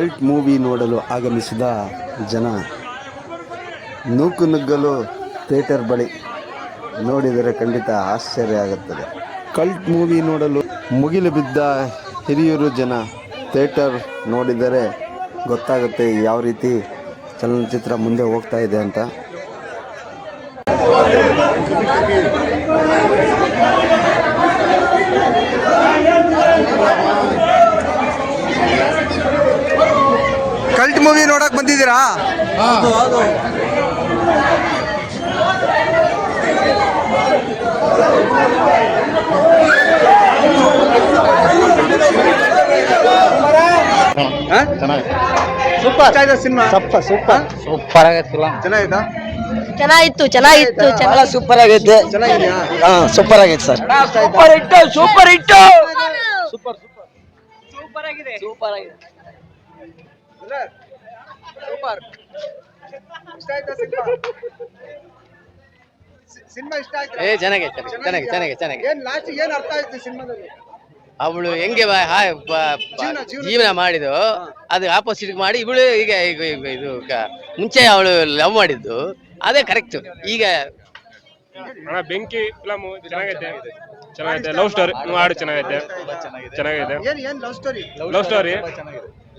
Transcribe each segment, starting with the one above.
Cult movie ನೋಡಲು ಆಗಮಿಸಿದ ಜನ ನೂಕು ನುಗ್ಗಲು ಥಿಯೇಟರ್ ಬಳಿ ನೋಡಿದರೆ ಖಂಡಿತ ಆಶ್ಚರ್ಯ ಆಗುತ್ತದೆ. ಕಲ್ಟ್ ಮೂವಿ ನೋಡಲು ಮುಗಿಲು ಬಿದ್ದ ಹಿರಿಯೂರು ಜನ ಥಿಯೇಟರ್ ನೋಡಿದರೆ ಗೊತ್ತಾಗುತ್ತೆ ಯಾವ ರೀತಿ ಚಲನಚಿತ್ರ ಮುಂದೆ ಹೋಗ್ತಾ ಇದೆ ಅಂತ. ಕಲ್ಟ್ ಮೂವಿ ನೋಡಕ್ ಬಂದಿದ್ದೀರಾ? Super. Cinema? Super super. Super ಆಗೈತೆ ಫಿಲಮ್ ಚೆನ್ನಾಗಿದಾ ಚೆನ್ನಾಗಿತ್ತು ಚೆನ್ನಾಗಿತ್ತು? ಬಹಳ ಸೂಪರ್ ಆಗೈತೆ ಚೆನ್ನಾಗಿದ್ಯಾ? ಹಾ ಸೂಪರ್ ಆಗೈತೆ sir. Super hit super hit. Super ಆಗಿದೆ. ಸೂಪರ್ ಆಗಿದೆ. ಸೂಪರ್. ಇಷ್ಟ ಆಯ್ತಾ ಸಿನಿಮಾ? ಸಿನಿಮಾ ಇಷ್ಟ ಆಯ್ತಾ? ಏ ಚೆನ್ನಾಗೈತೆ ಚೆನ್ನಾಗಿ ಚೆನ್ನಾಗಿ ಚೆನ್ನಾಗಿ ಏನ್ ಲಾಸ್ಟ್ ಏನ್ ಅರ್ಥ ಆಯ್ತು ಸಿನಿಮಾದಲ್ಲಿ? ಅವಳು ಹೆಂಗೆ ಬಾ- ಹಾ- ಬ- ಜೀವನ- ಜೀವನ- ಜೀವನ ಮಾಡಿದ್ದು ಅದು ಆಪೋಸಿಟ್ ಮಾಡಿ ಇವಳು ಈಗ ಈಗ ಈಗ ಇದು ಕ- ಮುಂಚೆ ಅವಳು ಲವ್ ಮಾಡಿದ್ದು ಅದೇ ಕರೆಕ್ಟ್ ಈಗ ಅಣ್ಣ ಬೆಂಕಿ ಫಿಲಮ್ ಚೆನ್ನಾಗೈತೆ. ಚೆನ್ನಾಗೈತೆ. ಲವ್ ಸ್ಟೋರಿ ಹಾಡು ಚೆನ್ನಾಗೈತೆ. ಚೆನ್ನಾಗಿದೆ ಏನ್ ಏನ್ ಲವ್ ಸ್ಟೋರಿ ಲವ್ ಸ್ಟೋರಿ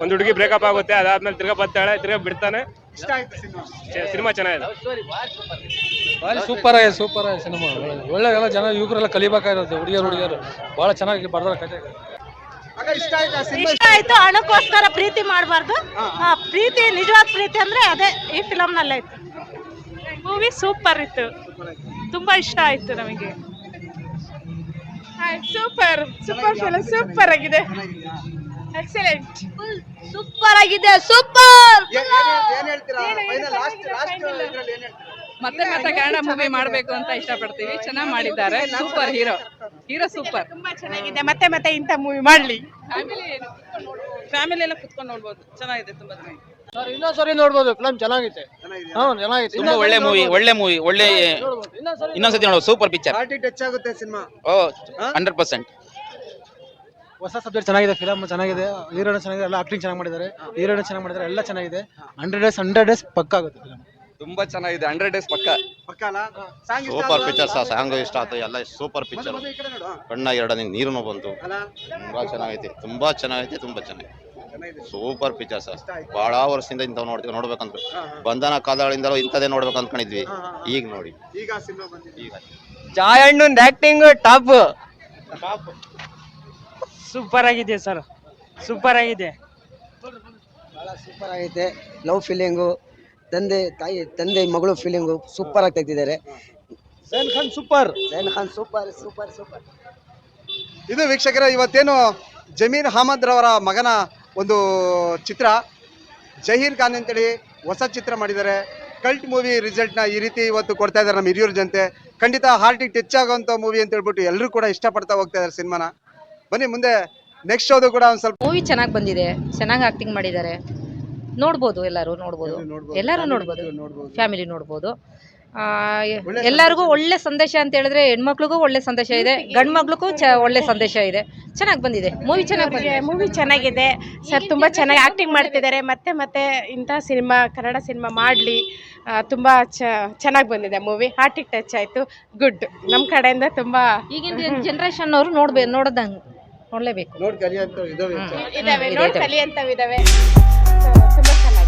ಒಂದು ಹುಡುಗಿ ಬ್ರೇಕಪ್ ಆಗುತ್ತೆ ಅದಾದ್ಮೇಲೆ ತಿರ್ಗಾ ಬರ್ತಾಳೆ ತಿರ್ಗಾ ಬಿಡ್ತಾನೆ. ಇಷ್ಟ ಆಯ್ತು ಸಿನಿಮಾ? ಸಿನಿಮಾ ಚೆನ್ನಾಗಿದೆ. ಸೂಪರ್ ಆಗಿದೆ ಸೂಪರ್ ಆಗಿದೆ ಸಿನಿಮಾ. ಒಳ್ಳೆ ಎಲ್ಲ ಜನ ಯುವಕರೆಲ್ಲ ಕಲಿಬೇಕಾಗಿರುತ್ತೆ ಹುಡುಗಿಯರು ಹುಡುಗಿಯರು. ಬಹಳ ಚೆನ್ನಾಗಿ ಬರ್ದಾರ ಕತೆ. ಇಷ್ಟ ಆಯ್ತಾ ಸಿನಿಮಾ? ಇಷ್ಟ ಆಯ್ತು ಹಣಕ್ಕೋಸ್ಕರ ಪ್ರೀತಿ ಮಾಡಬಾರ್ದು. ಪ್ರೀತಿ ನಿಜವಾದ ಪ್ರೀತಿ ಅಂದ್ರೆ ಅದೇ ಈ ಫಿಲಮ್ ನಲ್ಲೇ ಐತೆ ಮೂವಿ ಸೂಪರ್ ಇತ್ತು. ತುಂಬಾ ಇಷ್ಟ ಆಯ್ತು ನಮಗೆ. ಸೂಪರ್ ಸೂಪರ್ ಫಿಲಮ್ ಸೂಪರ್ ಆಗಿದೆ. ಎಕ್ಸಲೆಂಟ್ ಸೂಪರ್ ಆಗಿದೆ. ಸೂಪರ್ ಏನ್ ಏನ್- ಏನ್ ಹೇಳ್ತೀರಾ? ಫೈನಲ್ ಲಾಸ್ಟ್ ಲಾಸ್ಟ್ ಇದ್ರಲ್ಲಿ ಏನ್ ಹೇಳ್ತೀರಾ? ಮತ್ತೆ ಮತ್ತೆ ಕನ್ನಡ ಮೂವಿ ಮಾಡಬೇಕು ಅಂತ ಇಷ್ಟಪಡ್ತೀವಿ. ಚೆನ್ನಾಗಿ ಮಾಡಿದ್ದಾರೆ. ಸೂಪರ್ ಹೀರೋ ಹೀರೋ ಸೂಪರ್ ತುಂಬಾ ಚೆನ್ನಾಗಿದೆ. ಮತ್ತೆ ಮತ್ತೆ ಇಂಥ ಮೂವಿ ಮಾಡ್ಲಿ. ಫ್ಯಾಮಿಲಿ ಫ್ಯಾಮಿಲಿ ಎಲ್ಲ ಕುತ್ಕೊಂಡು ನೋಡ್ಬೋದು. ಚೆನ್ನಾಗಿದೆ ತುಂಬಾ ಚೆನ್ನಾಗಿದೆ. ಸರ್ ಇನ್ನೊಂದ್ ಸರಿ ನೋಡ್ಬೋದು. ಫಿಲಮ್ ಚೆನ್ನಾಗಿದೆ. ಹ್ಞೂ ಚೆನ್ನಾಗಿದೆ. ತುಂಬಾ ಒಳ್ಳೆ ಮೂವಿ ಒಳ್ಳೆ ಮೂವಿ ಒಳ್ಳೆ ಇನ್ನೊಂದ್ಸತಿ ನೋಡುವ ಸೂಪರ್ ಪಿಕ್ಚರ್ ಟಚ್ ಆಗುತ್ತೆ ಸಿನಿಮಾ. ಓ ಹಂಡ್ರೆಡ್ ಪರ್ಸೆಂಟ್ ಹೊಸ ಸಬ್ಜೆಕ್ಟ್ ಚೆನ್ನಾಗಿದೆ ಫಿಲಮ್ ಚೆನ್ನಾಗಿದೆ ಹೀರೋನ ಚೆನ್ನಾಗಿದೆ ಎಲ್ಲ ಆಕ್ಟಿಂಗ್ ಚೆನ್ನಾಗಿ ಮಾಡಿದ್ದಾರೆ. ಹೀರೋನ ಚೆನ್ನಾಗಿ ಮಾಡಿದ್ದಾರೆ ಎಲ್ಲ ಚೆನ್ನಾಗಿದೆ. ಹಂಡ್ರೆಡ್ ಡೇಸ್ ಹಂಡ್ರೆಡ್ ಡೇಸ್ ಪಕ್ಕ ಆಗುತ್ತೆ ಫಿಲಮ್ ತುಂಬಾ ಚೆನ್ನಾಗಿದೆ ಹಂಡ್ರೆಡ್ ಡೇಸ್ ಪಕ್ಕ. ಪಕ್ಕಲ್ಲ ಸಾಂಗ್ ಇಷ್ಟ ಸೂಪರ್? ಪಿಕ್ಚರ್ ಸಹ ಸಾಂಗ್ ಇಷ್ಟ ಆಯ್ತು ಎಲ್ಲ ಸೂಪರ್ ಪಿಕ್ಚರ್ ಮೊದ್ಲು ಈ ಕಡೆ ನೋಡು. ಕಣ್ಣ ಎರಡನೇ ನೀರು ಬಂತು. ಅಲ್ಲ? ತುಂಬಾ ಚೆನ್ನಾಗೈತೆ ತುಂಬಾ ಚೆನ್ನಾಗೈತೆ ತುಂಬಾ ಚೆನ್ನಾಗಿದೆ. ಚೆನ್ನಾಗಿದೆ ಸೂಪರ್ ಪಿಕ್ಚರ್ ಸರ್. ಬಹಳ ವರ್ಷದಿಂದ ಇಂಥವ್ ನೋಡ್ತೀವಿ ನೋಡ್ಬೇಕಂತ. ಬಂಧನ ಕಾಲಗಳಿಂದಲೂ ಇಂಥದೇ ನೋಡ್ಬೇಕು ಅನ್ಕೊಂಡಿದ್ವಿ. ಈಗ ನೋಡಿ. ಈಗ ಸಿನಿಮಾ ಬಂದಿದೆ. ಈಗ. ಜಾಯಣ್ಣನ್ ಆಕ್ಟಿಂಗ್ ಟಾಪ್ ಸೂಪರ್ ಆಗಿದೆ ಸರ್. ಸೂಪರ್ ಆಗಿದೆ ಭಾಳ ಸೂಪರ್ ಆಗೈತೆ ಲವ್ ಫೀಲಿಂಗು ತಂದೆ ತಾಯಿ ತಂದೆ ಮಗಳು ಫೀಲಿಂಗು ಸೂಪರ್ ಆಗಿ ತೆಗ್ದಿದ್ದಾರೆ. Zaid Khan super. Zaid Khan super super super. ಇದು ವೀಕ್ಷಕರ ಇವತ್ತೇನು ಜಮೀರ್ ಅಹಮದ್ ರವರ ಮಗನ ಒಂದು ಚಿತ್ರ. ಜಹೀರ್ ಖಾನ್ ಅಂತೇಳಿ ಹೊಸ ಚಿತ್ರ ಮಾಡಿದ್ದಾರೆ. ಕಲ್ಟ್ ಮೂವಿ ರಿಸಲ್ಟ್ನ ಈ ರೀತಿ ಇವತ್ತು ಕೊಡ್ತಾ ಇದ್ದಾರೆ ನಮ್ಮ ಹಿರಿಯೂರು ಜನತೆ ಖಂಡಿತ ಹಾರ್ಟಿಗೆ ಟಚ್ ಆಗುವಂಥ ಮೂವಿ ಅಂತ ಹೇಳ್ಬಿಟ್ಟು ಎಲ್ಲರೂ ಕೂಡ ಇಷ್ಟಪಡ್ತಾ ಹೋಗ್ತಾ ಇದ್ದಾರೆ ಸಿನಿಮಾನ. ಬನ್ನಿ ಮುಂದೆ ನೆಕ್ಸ್ಟ್ ಶೋದು ಕೂಡ ಒಂದು ಸ್ವಲ್ಪ ಮೂವಿ ಚೆನ್ನಾಗಿ ಬಂದಿದೆ. ಚೆನ್ನಾಗಿ ಆಕ್ಟಿಂಗ್ ಮಾಡಿದ್ದಾರೆ. ನೋಡ್ಬೋದು ಎಲ್ಲರೂ ನೋಡ್ಬೋದು. ಎಲ್ಲರೂ ನೋಡ್ಬೋದು. ಫ್ಯಾಮಿಲಿ ನೋಡ್ಬೋದು. ಆ, ಎಲ್ಲರಿಗೂ ಒಳ್ಳೆ ಸಂದೇಶ ಅಂತ ಹೇಳಿದ್ರೆ ಹೆಣ್ಮಕ್ಳಿಗೂ ಒಳ್ಳೆ ಸಂದೇಶ ಇದೆ. ಗಂಡ್ ಮಕ್ಳಿಗೂ ಚ ಒಳ್ಳೆ ಸಂದೇಶ ಇದೆ. ಚೆನ್ನಾಗಿ ಬಂದಿದೆ. ಮೂವಿ ಚೆನ್ನಾಗಿ ಬಂದಿದೆ. ಮೂವಿ ಚೆನ್ನಾಗಿದೆ. ಸರ್ ತುಂಬಾ ಚೆನ್ನಾಗಿ ಆಕ್ಟಿಂಗ್ ಮಾಡ್ತಿದ್ದಾರೆ. ಮತ್ತೆ ಮತ್ತೆ ಇಂಥ ಸಿನಿಮಾ ಕನ್ನಡ ಸಿನಿಮಾ ಮಾಡಲಿ. ತುಂಬಾ ಚೆನ್ನಾಗಿ ಬಂದಿದೆ ಮೂವಿ ಹಾರ್ಟಿಗೆ ಟಚ್ ಆಯಿತು. ಗುಡ್ ನಮ್ಮ ಕಡೆಯಿಂದ ತುಂಬಾ ಈಗಿನ ಜನರೇಷನ್ ಅವರು ನೋಡ್ಬೇಕು ನೋಡೋದಂಗೆ ನೋಡಲೇಬೇಕು ನೋಡಿ ಕಲಿಯುವಂಥ ಇದಾವೆ ಇದಾವೆ ಇದೆ, ನೋಡಿ ಇದೆ. ಕಲಿಯಂತವಿದಾವೆ ತುಂಬಾ ಚೆನ್ನಾಗಿ